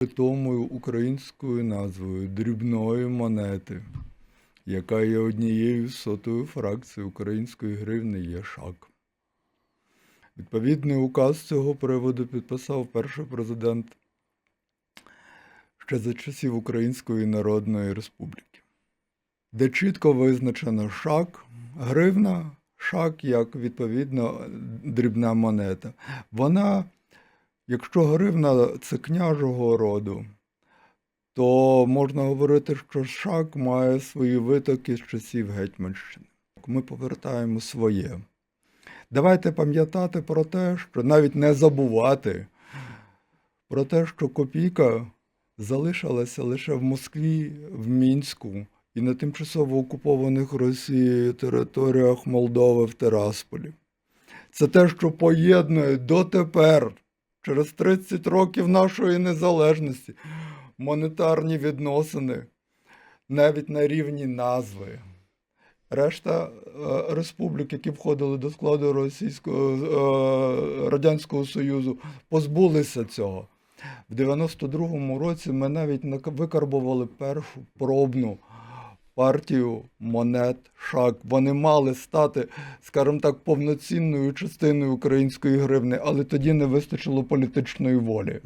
Питомою українською назвою дрібної монети, яка є однією сотою фракцій української гривни, є шак. Відповідний указ цього приводу підписав перший президент ще за часів Української Народної Республіки, де чітко визначено шак, гривна, шак як відповідно дрібна монета. Вона Якщо гривна це княжого роду, то можна говорити, що шак має свої витоки з часів Гетьманщини. Ми повертаємо своє. Давайте пам'ятати про те, що навіть не забувати про те, що копійка залишилася лише в Москві, в Мінську і на тимчасово окупованих Росією територіях Молдови в Тирасполі. Це те, що поєднує дотепер через 30 років нашої незалежності монетарні відносини навіть на рівні назви. Решта е, республік, які входили до складу Російського е, Радянського Союзу, позбулися цього. В 92-му році ми навіть викарбували першу пробну партію монет шак. Вони мали стати, скажімо так, повноцінною частиною української гривни, але тоді не вистачило політичної волі.